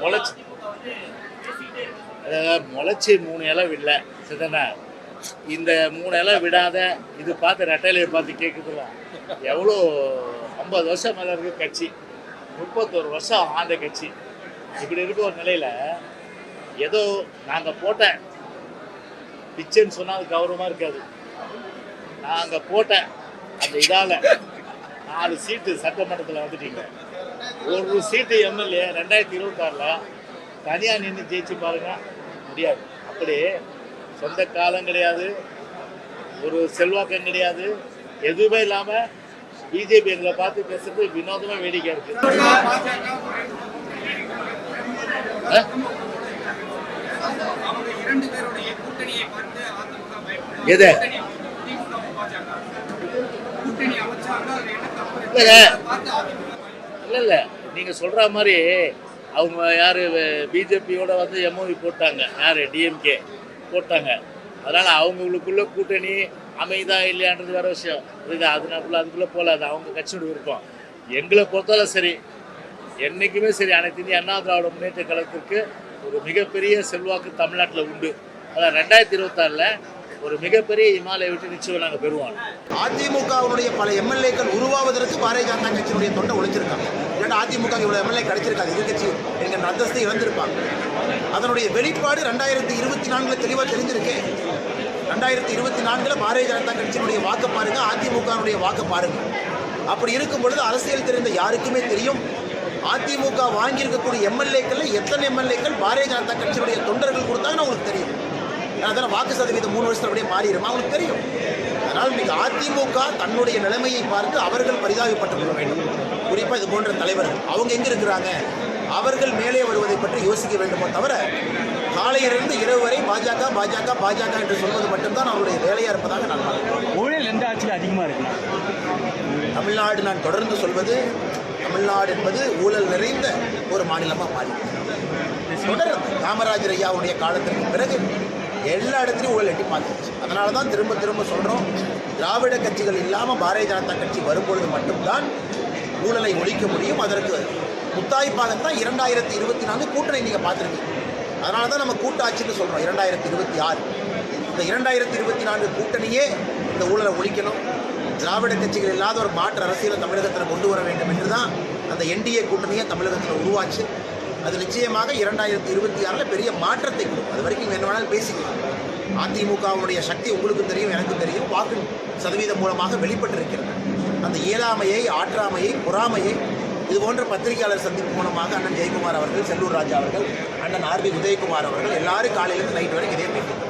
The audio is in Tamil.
முளைச்சி. அதாவது முளைச்சி மூணு இலை விடல சரிதானே? இந்த மூணு இலை விடாத இது பார்த்து ரெட்டையிலையை பார்த்து கேட்குதுல எவ்வளோ ஐம்பது வருஷம் மேலே இருக்க கட்சி. முப்பத்தொரு வருஷம் ஆண்ட கட்சி. இப்படி இருக்க ஒரு நிலையில் ஏதோ நாங்கள் போட்ட பிச்சைன்னு சொன்னால் அது கௌரவமாக இருக்காது. நாங்கள் போட்ட அந்த இதால் நாலு சீட்டு சட்டமன்றத்தில் வந்துட்டீங்க. ஒரு சீட்டு எம்எல்ஏ ரெண்டாயிரத்தி இருபத்தாறில் தனியாக நின்று ஜெயிச்சு பாருங்க. முடியாது. அப்படி சொந்த காலம் கிடையாது. ஒரு செல்வாக்கம் கிடையாது. எதுவுமே இல்லாமல் பிஜேபி எங்களை பார்த்து பேசுறது வினோதமாக வேடிக்கை இருக்கு. எது? கூட்டணி, அமைச்சாங்க. இல்லை இல்லை. நீங்கள் சொல்கிற மாதிரி அவங்க யார் பிஜேபியோட வந்து எம்ஓவி போட்டாங்க. யார்? டிஎம்கே போட்டாங்க. அதனால் அவங்களுக்குள்ள கூட்டணி அமைதா இல்லையான்றது வேற விஷயம். இது அதுக்குள்ளே அதுக்குள்ளே போகல அது அவங்க கட்சியோட விருப்பம். எங்களை பொறுத்தவரை சரி. என்றைக்குமே சரி. அனைத்து இந்திய அண்ணா திராவிட முன்னேற்ற கழகத்திற்கு ஒரு மிகப்பெரிய செல்வாக்கு தமிழ்நாட்டில் உண்டு. அதான் ரெண்டாயிரத்தி இருபத்தாறில் ஒரு மிகப்பெரிய இமாலய விட்டு நிச்சயம் நாங்கள் பெறுவோம். அதிமுகவுடைய பல எம்எல்ஏக்கள் உருவாவதற்கு பாரதிய ஜனதா கட்சியினுடைய தொண்டை ஒழிச்சிருக்காங்க. ஏன்னா அதிமுக இவ்வளவு எம்எல்ஏ கிடைச்சிருக்காது. எதிர்கட்சி எங்கள் அந்தஸ்தை இழந்திருப்பாங்க. அதனுடைய வெளிப்பாடு ரெண்டாயிரத்தி இருபத்தி நான்கில் தெளிவாக தெரிஞ்சிருக்கேன் ரெண்டாயிரத்தி இருபத்தி நான்கில் பாரதிய ஜனதா கட்சியினுடைய வாக்கு பாருங்க அதிமுகவுடைய வாக்கு பாருங்க. அப்படி இருக்கும் பொழுது அரசியல் தெரிந்த யாருக்குமே தெரியும். அதிமுக வாங்கியிருக்கக்கூடிய எம்எல்ஏக்கள் எத்தனை எம்எல்ஏக்கள் பாரதிய ஜனதா கட்சியினுடைய தொண்டர்கள் கொடுத்தாங்கன்னு உங்களுக்கு தெரியும். அதனால் வாக்கு சதவீதம் மூணு வருஷத்துல அப்படியே மாறிடுமா? அவங்களுக்கு தெரியும். அதனால் இன்னைக்கு அதிமுக தன்னுடைய நிலைமையை பார்த்து அவர்கள் பரிதாபப்பட்டுக் கொள்ள வேண்டும். குறிப்பாக இது போன்ற தலைவர்கள். அவங்க எங்க இருக்கிறாங்க? அவர்கள் மேலே வருவதை பற்றி யோசிக்க வேண்டுமோ தவிர காலையிலிருந்து இரவு வரை பாஜக பாஜக பாஜக என்று சொல்வது மட்டும்தான் அவருடைய வேலையா இருப்பதாக நான் பார்க்கிறேன். ஊழல் எந்த ஆட்சியில் அதிகமாக இருக்குண்ணா தமிழ்நாடு நான் தொடர்ந்து சொல்வது தமிழ்நாடு என்பது ஊழல் நிறைந்த ஒரு மாநிலமாக மாறி தொடர்ந்து காமராஜர் ஐயாவுடைய காலத்திற்கு பிறகு எல்லா இடத்துலையும் ஊழல் எட்டி பார்த்துருச்சு. அதனால தான் திரும்ப திரும்ப சொல்கிறோம் திராவிட கட்சிகள் இல்லாமல் பாரதிய ஜனதா கட்சி வரும்பொழுது மட்டும்தான் ஊழலை ஒழிக்க முடியும். அதற்கு முத்தாய்ப்பாகத்தான் இரண்டாயிரத்தி இருபத்தி நான்கு கூட்டணி நீங்கள் பார்த்துருக்கீங்க. அதனால தான் நம்ம கூட்டாட்சின்னு சொல்கிறோம் இரண்டாயிரத்தி இருபத்தி ஆறு. இந்த இரண்டாயிரத்தி இருபத்தி நான்கு கூட்டணியே இந்த ஊழலை ஒழிக்கணும். திராவிட கட்சிகள் இல்லாத ஒரு மாற்று அரசியலை தமிழகத்தில் கொண்டு வர வேண்டும் என்று தான் அந்த என்டிஏ கூட்டணியை தமிழகத்தில் உருவாச்சு. அது நிச்சயமாக இரண்டாயிரத்தி இருபத்தி ஆறில் பெரிய மாற்றத்தை கொடுக்கும். அது வரைக்கும் அதிமுகவுடைய சக்தி உங்களுக்கும் தெரியும் எனக்கு தெரியும். வாக்கு சதவீதம் மூலமாக வெளிப்பட்டிருக்கிறது. அந்த இயலாமையை ஆற்றாமையை பொறாமையை இது போன்ற பத்திரிகையாளர் சந்திப்பு மூலமாக அண்ணன் ஜெயக்குமார் அவர்கள் செல்லூர் ராஜா அவர்கள் அண்ணன் ஆர்பி உதயகுமார் அவர்கள் எல்லாரும் காலையிலிருந்து நைட் வரைக்கும் இதே பேசுகிறார்